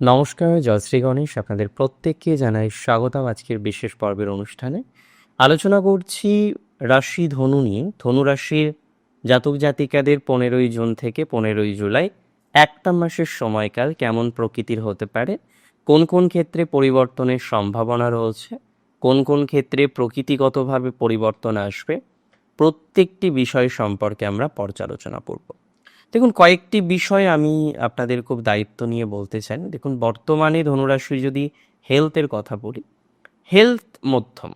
নমস্কার জয়শ্রী গণেশ। আপনাদের প্রত্যেককে জানাই স্বাগতম আজকের বিশেষ পর্বের অনুষ্ঠানে। আলোচনা করছি রাশি ধনু নিয়ে। ধনু রাশির জাতক জাতিকাদের পনেরোই জুন থেকে পনেরোই জুলাই একটা মাসের সময়কাল কেমন প্রকৃতির হতে পারে? কোন কোন ক্ষেত্রে পরিবর্তনের সম্ভাবনা রয়েছে? কোন কোন ক্ষেত্রে প্রকৃতিগতভাবে পরিবর্তন আসবে? প্রত্যেকটি বিষয় সম্পর্কে আমরা পর্যালোচনা করব। দেখুন, কয়েকটি বিষয় আমি আপনাদের খুব দায়িত্ব নিয়ে বলতে চাই। দেখুন, বর্তমানে ধনুরাশি যদি হেলথের কথা বলি হেলথ মধ্যম।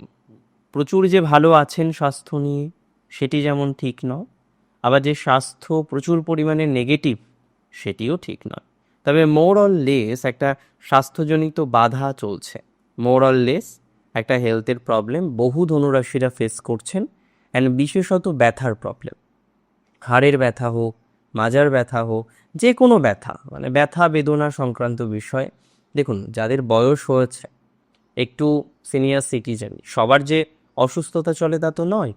প্রচুর যে ভালো আছেন স্বাস্থ্য নিয়ে, সেটি যেমন ঠিক নয়। আবার যে স্বাস্থ্য প্রচুর পরিমাণে নেগেটিভ সেটিও ঠিক নয়। তবে মোর অল লেস একটা স্বাস্থ্যজনিত বাধা চলছে। মোর অল লেস একটা হেলথের প্রবলেম বহু ধনুরাশিরা ফেস করছেন অ্যান্ড বিশেষত ব্যথার প্রবলেম হাড়ের ব্যথা হোক মাজার ব্যথা হোক, যে কোনো ব্যথা মানে ব্যথা, বেদনা সংক্রান্ত বিষয়। দেখুন, যাদের বয়স হয়েছে, একটু সিনিয়র সিটিজেন সবার যে অসুস্থতা চলে তা তো নয়।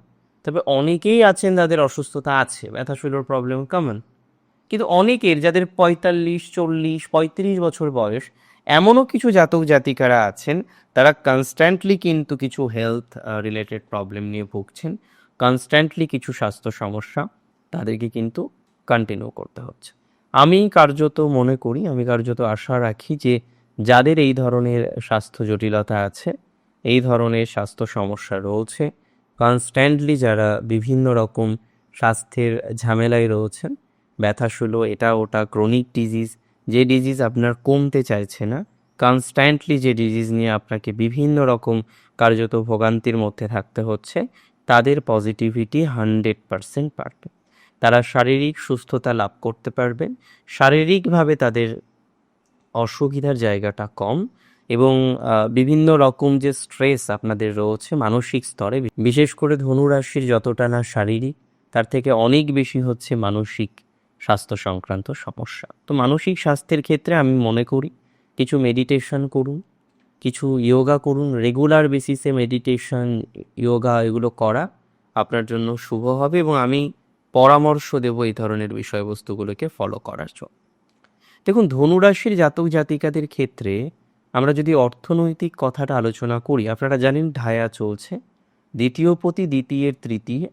তবে অনেকেই আছেন যাদের অসুস্থতা আছে, ব্যথা শরীরের প্রবলেম কমন কিন্তু অনেকের, যাদের পঁয়তাল্লিশ, চল্লিশ, পঁয়ত্রিশ বছর বয়স, এমনও কিছু জাতক জাতিকারা আছেন, তারা কনস্ট্যান্টলি কিন্তু কিছু হেলথ রিলেটেড প্রবলেম নিয়ে ভুগছেন। কনস্ট্যান্টলি কিছু স্বাস্থ্য সমস্যা, তাদেরকে কিন্তু কন্টিনিউ করতে হচ্ছে। আমি কার্যত মনে করি, আমি কার্যত আশা রাখি যে যাদের এই ধরনের স্বাস্থ্য জটিলতা আছে, এই ধরনের স্বাস্থ্য সমস্যা রয়েছে কনস্ট্যান্টলি যারা বিভিন্ন রকম স্বাস্থ্যের ঝামেলায় রয়েছেন ব্যথাশুলো এটা ওটা ক্রনিক ডিজিজ যে ডিজিজ আপনার কমতে চাইছে না কনস্ট্যান্টলি যে ডিজিজ নিয়ে আপনাকে বিভিন্ন রকম কার্যত ভোগান্তির মধ্যে থাকতে হচ্ছে, তাদের পজিটিভিটি হান্ড্রেড পারসেন্ট পারবে তারা শারীরিক সুস্থতা লাভ করতে পারবেন শারীরিকভাবে তাদের অসুবিধার জায়গাটা কম এবং বিভিন্ন রকম যে স্ট্রেস আপনাদের রয়েছে মানসিক স্তরে, বিশেষ করে ধনুরাশির যতটা না শারীরিক, তার থেকে অনেক বেশি হচ্ছে মানসিক স্বাস্থ্য সংক্রান্ত সমস্যা। তো মানসিক স্বাস্থ্যের ক্ষেত্রে আমি মনে করি কিছু মেডিটেশন করুন, কিছু ইয়োগা করুন রেগুলার বেসিসে মেডিটেশন ইয়োগা এগুলো করা আপনার জন্য শুভ হবে এবং আমি পরামর্শ দেব এই ধরনের বিষয়বস্তুগুলোকে ফলো করার জন্য। দেখুন, ধনুরাশির জাতক জাতিকাদের ক্ষেত্রে আমরা যদি অর্থনৈতিক কথাটা আলোচনা করি, আপনারা জানেন ঢায়া চলছে, দ্বিতীয় প্রতি দ্বিতীয়ের তৃতীয়,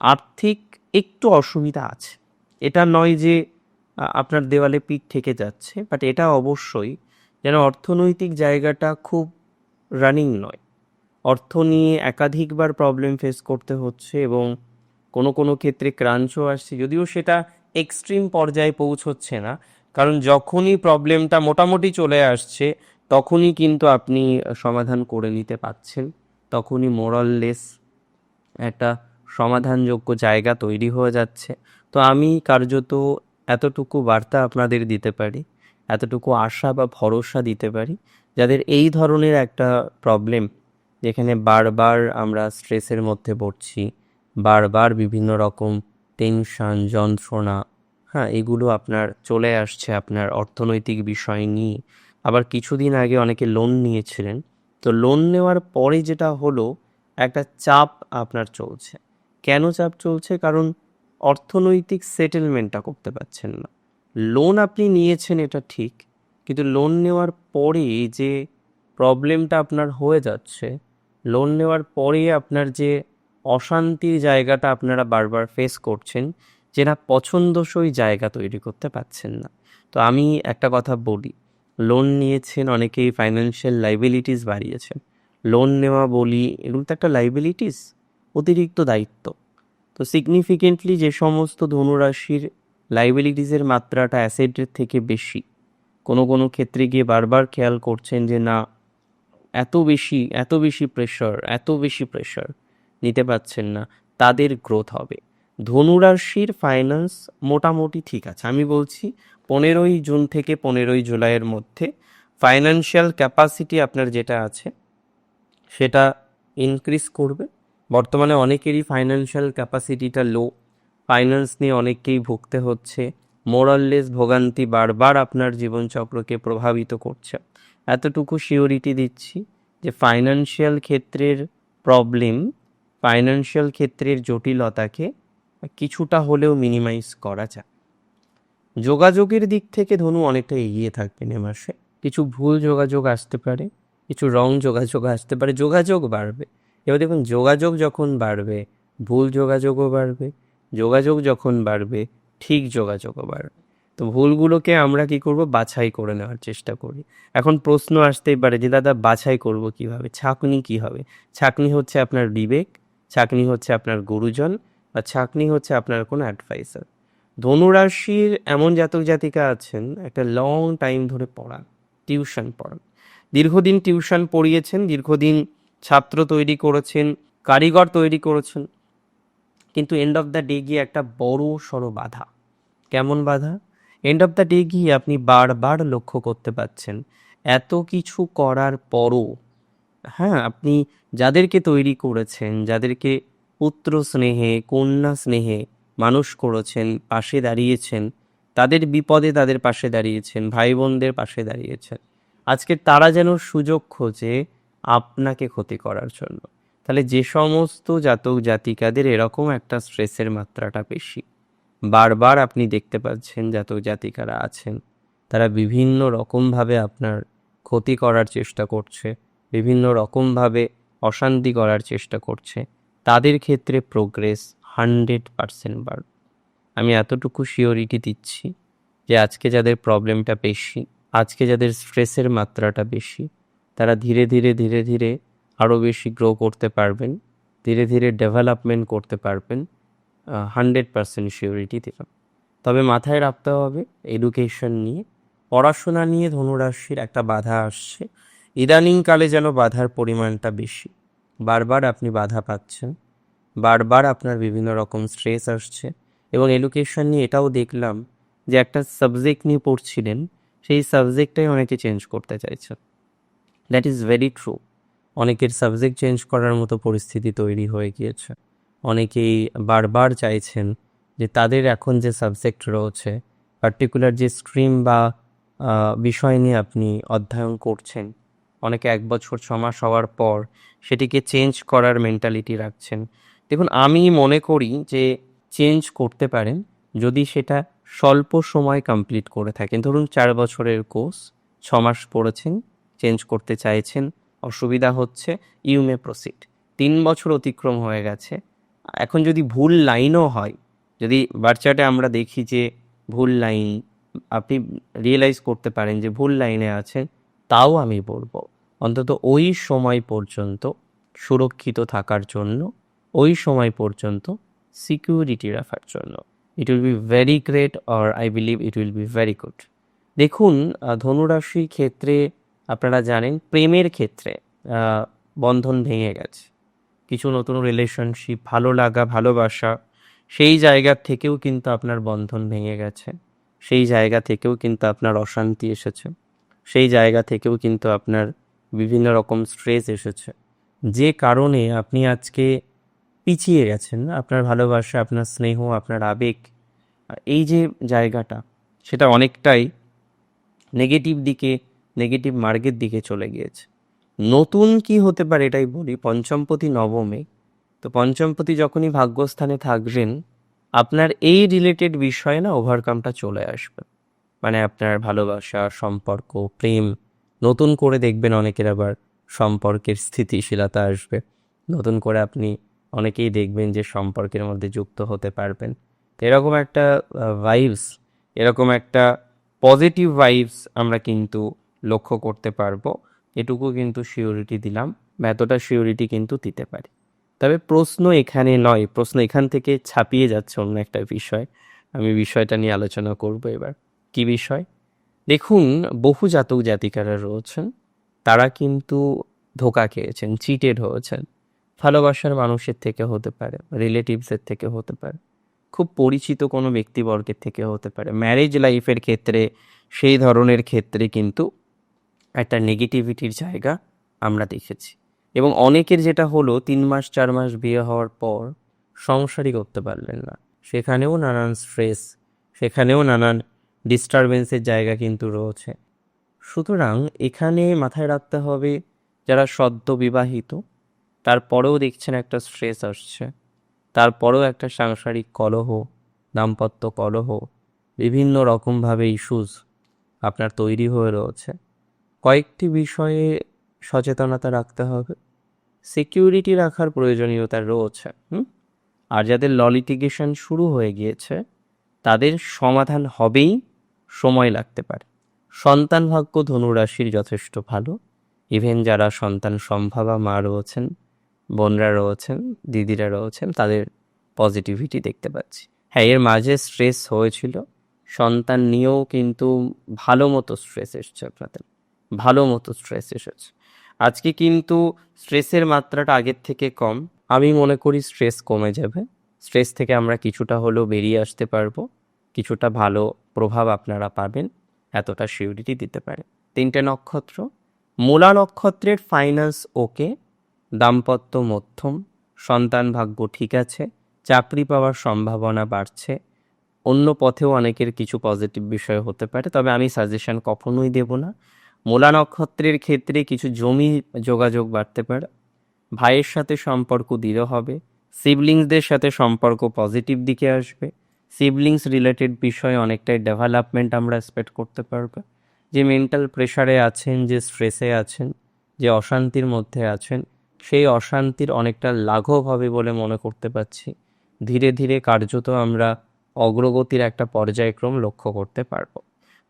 আর্থিক একটু অসুবিধা আছে। এটা নয় যে আপনার দেওয়ালে পিঠ থেকে যাচ্ছে বাট এটা অবশ্যই যেন অর্থনৈতিক জায়গাটা খুব রানিং নয়। অর্থ নিয়ে একাধিকবার প্রবলেম ফেস করতে হচ্ছে এবং কোনো কোনো ক্ষেত্রে ক্রাঞ্চও আসছে, যদিও সেটা এক্সট্রিম পর্যায়ে পৌঁছচ্ছে না। কারণ যখনই প্রবলেমটা মোটামুটি চলে আসছে, তখনই কিন্তু আপনি সমাধান করে নিতে পারছেন তখনই মোরাললেস একটা সমাধানযোগ্য জায়গা তৈরি হয়ে যাচ্ছে। তো আমি কার্যত এতটুকু বার্তা আপনাদের দিতে পারি, এতটুকু আশা বা ভরসা দিতে পারি, যাদের এই ধরনের একটা প্রবলেম যেখানে বারবার আমরা স্ট্রেসের মধ্যে পড়ছি বারবার বিভিন্ন রকম টেনশন, যন্ত্রণা হ্যাঁ এগুলো আপনার চলে আসছে আপনার অর্থনৈতিক বিষয় নিয়ে। আবার কিছুদিন আগে অনেকে লোন নিয়েছিলেন। তো লোন নেওয়ার পরে যেটা হলো, একটা চাপ আপনার চলছে। কেন চাপ চলছে? কারণ অর্থনৈতিক সেটেলমেন্টটা করতে পারছেন না। লোন আপনি নিয়েছেন, এটা ঠিক। কিন্তু লোন নেওয়ার পরে যে প্রবলেমটা আপনার হয়ে যাচ্ছে লোন নেওয়ার পরে আপনার যে অশান্তির জায়গাটা আপনারা বারবার ফেস করছেন, যে না পছন্দসই জায়গা তৈরি করতে পারছেন না। তো আমি একটা কথা বলি লোন নিয়েছেন অনেকেই ফাইন্যান্সিয়াল লাইবিলিটিস বাড়িয়েছেন। লোন নেওয়া বলি, এগুলো তো একটা লাইবিলিটিস অতিরিক্ত দায়িত্ব। তো সিগনিফিকেন্টলি যে সমস্ত ধনুরাশির লাইবিলিটিসের মাত্রাটা অ্যাসেটের থেকে বেশি, কোনো কোনো ক্ষেত্রে গিয়ে বারবার খেয়াল করছেন যে না, এত বেশি এত বেশি প্রেশার এত বেশি প্রেশার নিতে পারছেন না, তাদের গ্রোথ হবে। ধনুরাশির ফাইন্যান্স মোটামুটি ঠিক আছে। আমি বলছি পনেরোই জুন থেকে পনেরোই জুলাইয়ের মধ্যে ফাইন্যান্সিয়াল ক্যাপাসিটি আপনার যেটা আছে, সেটা ইনক্রিজ করবে। বর্তমানে অনেকেরই ফাইন্যান্সিয়াল ক্যাপাসিটিটা লো ফাইন্যান্স নিয়ে অনেককেই ভুগতে হচ্ছে। মোরাললেস ভোগান্তি বারবার আপনার জীবনচক্রকে প্রভাবিত করছে। এতটুকু শিওরিটি দিচ্ছি যে ফাইন্যান্সিয়াল ক্ষেত্রের প্রবলেম ফাইন্যান্সিয়াল ক্ষেত্রের জটিলতাকে কিছুটা হলেও মিনিমাইজ করা যায়। যোগাযোগের দিক থেকে ধনু অনেকটা এগিয়ে থাকবেন এ মাসে। কিছু ভুল যোগাযোগ আসতে পারে, কিছু রং যোগাযোগ আসতে পারে, যোগাযোগ বাড়বে। এবার দেখুন, যোগাযোগ যখন বাড়বে, ভুল যোগাযোগও বাড়বে, যোগাযোগ যখন বাড়বে, ঠিক যোগাযোগও বাড়বে। তো ভুলগুলোকে আমরা কি করব? বাছাই করে নেওয়ার চেষ্টা করি। এখন প্রশ্ন আসতেই পারে যে, দাদা, বাছাই করব কীভাবে? ছাকনি কি হবে? ছাকনি হচ্ছে আপনার বিবেক ছাকনি হচ্ছে আপনার গুরুজন বা ছাকনি হচ্ছে আপনার কোনো অ্যাডভাইসার ধনুরাশির এমন জাতক জাতিকা আছেন, একটা লং টাইম ধরে পড়ান টিউশন পড়ান। দীর্ঘদিন টিউশন পড়িয়েছেন, দীর্ঘদিন ছাত্র তৈরি করেছেন, কারিগর তৈরি করেছেন, কিন্তু এন্ড অফ দ্য ডে গিয়ে একটা বড় সড়ো বাধা। কেমন বাধা? এন্ড অফ দ্য ডে গিয়ে আপনি বারবার লক্ষ্য করতে পাচ্ছেন এত কিছু করার পরও হ্যাঁ আপনি যাদেরকে তৈরি করেছেন, যাদেরকে পুত্র স্নেহে, কন্যা স্নেহে মানুষ করেছেন, পাশে দাঁড়িয়েছেন, তাদের বিপদে তাদের পাশে দাঁড়িয়েছেন ভাই বোনদের পাশে দাঁড়িয়েছেন, আজকে তারা যেন সুযোগ খোঁজে আপনাকে ক্ষতি করার জন্য। তাহলে যে সমস্ত জাতক জাতিকাদের এরকম একটা স্ট্রেসের মাত্রাটা বেশি। বারবার আপনি দেখতে পাচ্ছেন জাতক জাতিকারা আছেন, তারা বিভিন্ন রকমভাবে আপনার ক্ষতি করার চেষ্টা করছে। বিভিন্ন রকমভাবে অশান্তি করার চেষ্টা করছে। তাদের ক্ষেত্রে প্রোগ্রেস হান্ড্রেড পারসেন্ট বাড়বে আমি এতটুকু শিওরিটি দিচ্ছি যে আজকে যাদের প্রবলেমটা বেশি, আজকে যাদের স্ট্রেসের মাত্রাটা বেশি, তারা ধীরে ধীরে ধীরে ধীরে আরও বেশি গ্রো করতে পারবেন, ধীরে ধীরে ডেভেলপমেন্ট করতে পারবেন হান্ড্রেড পারসেন্ট শিওরিটি দিলাম। তবে মাথায় রাখতে হবে এডুকেশন নিয়ে, পড়াশোনা নিয়ে ধনুরাশির একটা বাধা আসছে। ইদানিংকালে যেন বাধার পরিমাণটা বেশি। বারবার আপনি বাধা পাচ্ছেন। বারবার আপনার বিভিন্ন রকম স্ট্রেস আসছে এবং এডুকেশন নিয়ে এটাও দেখলাম যে একটা সাবজেক্ট নিয়ে পড়ছিলেন, সেই সাবজেক্টটাই অনেকে চেঞ্জ করতে চাইছেন। দ্যাট ইজ ভেরি ট্রু অনেকের সাবজেক্ট চেঞ্জ করার মতো পরিস্থিতি তৈরি হয়ে গিয়েছে। অনেকেই বারবার চাইছেন যে তাদের এখন যে সাবজেক্ট রয়েছে পার্টিকুলার যে স্ট্রিম বা বিষয় নিয়ে আপনি অধ্যয়ন করছেন অনেকে এক বছর ছ মাস হওয়ার পর সেটিকে চেঞ্জ করার মেন্টালিটি রাখছেন। দেখুন, আমি মনে করি যে চেঞ্জ করতে পারেন যদি সেটা স্বল্প সময় কমপ্লিট করে থাকেন। ধরুন, চার বছরের কোর্স ছ মাস পড়েছেন চেঞ্জ করতে চাইছেন, অসুবিধা হচ্ছে ইউ মে প্রসিড তিন বছর অতিক্রম হয়ে গেছে। এখন যদি ভুল লাইনও হয়, যদি বাচ্চাটা আমরা দেখি যে ভুল লাইন আপনি রিয়েলাইজ করতে পারেন যে ভুল লাইনে আছেন, তাও আমি বলব। অন্তত ওই সময় পর্যন্ত সুরক্ষিত থাকার জন্য, ওই সময় পর্যন্ত সিকিউরিটি রাখার জন্য। It will be very great or I believe it will be very good দেখুন ধনুরাশির ক্ষেত্রে আপনারা জানেন, প্রেমের ক্ষেত্রে বন্ধন ভেঙে গেছে। কিছু নতুন রিলেশনশিপ ভালো লাগা, ভালোবাসা, সেই জায়গা থেকেও কিন্তু আপনার বন্ধন ভেঙে গেছে। সেই জায়গা থেকেও কিন্তু আপনার অশান্তি এসেছে। সেই জায়গা থেকেও কিন্তু আপনার বিভিন্ন রকম স্ট্রেস এসেছে। যে কারণে আপনি আজকে পিছিয়ে গেছেন, আপনার ভালোবাসা, আপনার স্নেহ, আপনার আবেগ, এই যে জায়গাটা, সেটা অনেকটাই নেগেটিভ দিকে নেগেটিভ মার্গের দিকে চলে গিয়েছে। নতুন কি হতে পারে এটাই বলি, পঞ্চমপতি নবমে, তো পঞ্চমপতি যখনই ভাগ্যস্থানে থাকবেন, আপনার এই রিলেটেড বিষয়ে না ওভারকামটা চলে আসবে। মানে আপনার ভালোবাসা, সম্পর্ক, প্রেম নতুন করে দেখবেন অনেকের আবার সম্পর্কের স্থিতিশীলতা আসবে। নতুন করে আপনি অনেকেই দেখবেন যে সম্পর্কের মধ্যে যুক্ত হতে পারবেন। এরকম একটা ভাইবস এরকম একটা পজিটিভ ভাইবস আমরা কিন্তু লক্ষ্য করতে পারব। এটুকু কিন্তু শিওরিটি দিলাম, এতটা শিওরিটি কিন্তু দিতে পারি। তবে প্রশ্ন এখানে নয়, প্রশ্ন এখান থেকে ছাপিয়ে যাচ্ছে অন্য একটা বিষয়। আমি বিষয়টা নিয়ে আলোচনা করব এবার। কি বিষয়? দেখুন, বহু জাতক জাতিকারা রয়েছেন, তারা কিন্তু ধোকা খেয়েছেন চিটেড হয়েছেন। ভালোবাসার মানুষের থেকে হতে পারে রিলেটিভসের থেকে হতে পারে, খুব পরিচিত কোনো ব্যক্তিবর্গের থেকে হতে পারে। ম্যারেজ লাইফের ক্ষেত্রে, সেই ধরনের ক্ষেত্রে কিন্তু একটা নেগেটিভিটির জায়গা আমরা দেখেছি। এবং অনেকের যেটা হলো, তিন মাস, চার মাস বিয়ে হওয়ার পর সংসারই করতে পারলেন না। সেখানেও নানান স্ট্রেস সেখানেও নানান ডিস্টারবেন্সের জায়গা কিন্তু রয়েছে। সুতরাং এখানে মাথায় রাখতে হবে, যারা সদ্য বিবাহিত, তারপরেও দেখছেন একটা স্ট্রেস আসছে। তারপরেও একটা সাংসারিক কলহ, দাম্পত্য কলহ, বিভিন্ন রকমভাবে ইস্যুস আপনার তৈরি হয়ে রয়েছে। কয়েকটি বিষয়ে সচেতনতা রাখতে হবে। সিকিউরিটি রাখার প্রয়োজনীয়তা রয়েছে? আর যাদের ললিটিগেশন শুরু হয়ে গিয়েছে, তাদের সমাধান হবেই। সময় লাগতে পারে। সন্তান ভাগ্য ধনুরাশির যথেষ্ট ভালো। ইভেন যারা সন্তান সম্ভাবা মা রয়েছেন, বোনরা রয়েছেন, দিদিরা রয়েছেন, তাদের পজিটিভিটি দেখতে পাচ্ছি। হ্যাঁ এর মাঝে স্ট্রেস হয়েছিল। সন্তান নিয়েও কিন্তু ভালো মতো স্ট্রেস এসছে আপনাদের। ভালো মতো স্ট্রেস এসেছে। আজকে কিন্তু স্ট্রেসের মাত্রাটা আগের থেকে কম। আমি মনে করি স্ট্রেস কমে যাবে। স্ট্রেস থেকে আমরা কিছুটা হলেও বেরিয়ে আসতে পারব। কিছুটা ভালো প্রভাব আপনারা পাবেন, এতটা সিউরিটি দিতে পারে। তিনটে নক্ষত্র, মূলা নক্ষত্রের ফাইন্যান্স ওকে দাম্পত্য মধ্যম, সন্তান ভাগ্য ঠিক আছে, চাকরি পাওয়ার সম্ভাবনা বাড়ছে। অন্য পথেও অনেকের কিছু পজিটিভ বিষয় হতে পারে, তবে আমি সাজেশন কখনোই দেব না। মূলা নক্ষত্রের ক্ষেত্রে কিছু জমি যোগাযোগ বাড়তে পারে, ভাইয়ের সাথে সম্পর্ক দৃঢ় হবে সিবলিংসদের সাথে সম্পর্ক পজিটিভ দিকে আসবে সিবলিংস রিলেটেড বিষয়ে অনেকটাই ডেভেলপমেন্ট আমরা এক্সপেক্ট করতে পারব। যে মেন্টাল প্রেশারে আছেন, যে স্ট্রেসে আছেন, যে অশান্তির মধ্যে আছেন, সেই অশান্তির অনেকটা লাঘব হবে বলে মনে করতে পারছি। ধীরে ধীরে কার্যত আমরা অগ্রগতির একটা পর্যায়ক্রম লক্ষ্য করতে পারব।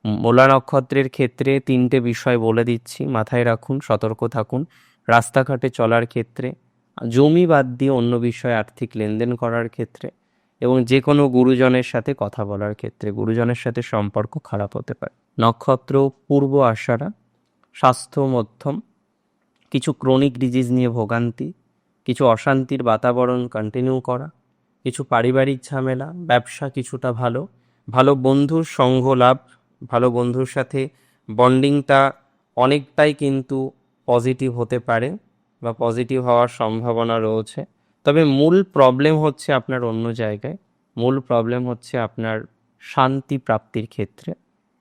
মোলা নক্ষত্রের ক্ষেত্রে তিনটে বিষয় বলে দিচ্ছি, মাথায় রাখুন, সতর্ক থাকুন। রাস্তাঘাটে চলার ক্ষেত্রে, জমি বাদ দিয়ে অন্য বিষয়ে আর্থিক লেনদেন করার ক্ষেত্রে এবং যে কোনো গুরুজনের সাথে কথা বলার ক্ষেত্রে গুরুজনের সাথে সম্পর্ক খারাপ হতে পারে। নক্ষত্র, পূর্ব আশারা স্বাস্থ্য মধ্যম, কিছু ক্রনিক ডিজিজ নিয়ে ভোগান্তি, কিছু অশান্তির বাতাবরণ কন্টিনিউ করা, কিছু পারিবারিক ঝামেলা, ব্যবসা কিছুটা ভালো ভালো বন্ধুর সঙ্গ লাভ, ভালো বন্ধুর সাথে বন্ডিংটা অনেকটাই কিন্তু পজিটিভ হতে পারে বা পজিটিভ হওয়ার সম্ভাবনা রয়েছে। তবে মূল প্রবলেম হচ্ছে আপনার অন্য জায়গায়। মূল প্রবলেম হচ্ছে আপনার শান্তি প্রাপ্তির ক্ষেত্রে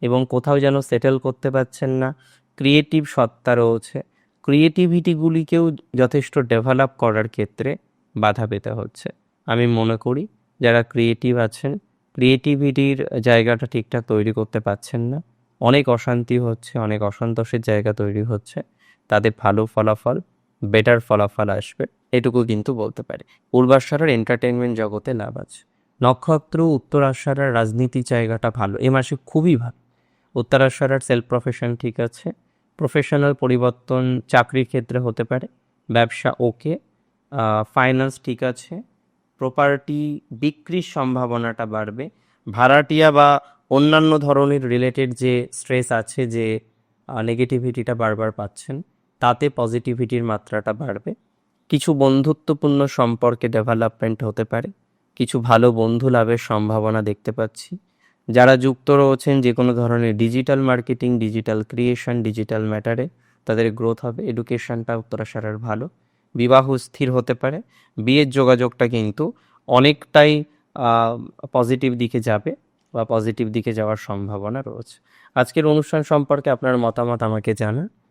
এবং কোথাও যেন সেটেল করতে পারছেন না। ক্রিয়েটিভ সত্তা রয়েছে। ক্রিয়েটিভিটিগুলিকেও যথেষ্ট ডেভেলপ করার ক্ষেত্রে বাধা পেতে হচ্ছে। আমি মনে করি যারা ক্রিয়েটিভ আছেন ক্রিয়েটিভিটির জায়গাটা ঠিকঠাক তৈরি করতে পারছেন না। অনেক অশান্তি হচ্ছে, অনেক অসন্তোষের জায়গা তৈরি হচ্ছে। তাদের ভালো ফলাফল বেটার ফলাফল আসবে। এটুকু কিন্তু বলতে পারে। পূর্বাশারার এন্টারটেনমেন্ট জগতে লাভ আছে। নক্ষত্র উত্তর উত্তরাশারার রাজনীতি জায়গাটা ভালো, এ মাসে খুবই ভালো। উত্তরাশারার সেলফ প্রফেশন ঠিক আছে। প্রফেশনাল পরিবর্তন চাকরির ক্ষেত্রে হতে পারে, ব্যবসা ওকে ফাইন্যান্স ঠিক আছে। প্রপার্টি বিক্রির সম্ভাবনাটা বাড়বে। ভাড়াটিয়া বা অন্যান্য ধরনের রিলেটেড যে স্ট্রেস আছে, যে নেগেটিভিটিটা বারবার পাচ্ছেন, তাতে পজিটিভিটির মাত্রাটা বাড়বে। কিছু বন্ধুত্বপূর্ণ সম্পর্কে ডেভেলপমেন্ট হতে পারে, কিছু ভালো বন্ধু লাভের সম্ভাবনা দেখতে পাচ্ছি। যারা যুক্ত রয়েছেন যে কোনো ধরনের digital marketing digital creation digital ম্যাটারে তাদের গ্রোথ হবে এডুকেশনটা উত্তরাশারার ভালো, বিবাহ স্থির হতে পারে, বিয়ের যোগাযোগটা কিন্তু অনেকটাই পজিটিভ দিকে যাবে বা পজিটিভ দিকে যাওয়ার সম্ভাবনা রয়েছে। আজকের অনুষ্ঠান সম্পর্কে আপনার মতামত আমাকে জানান।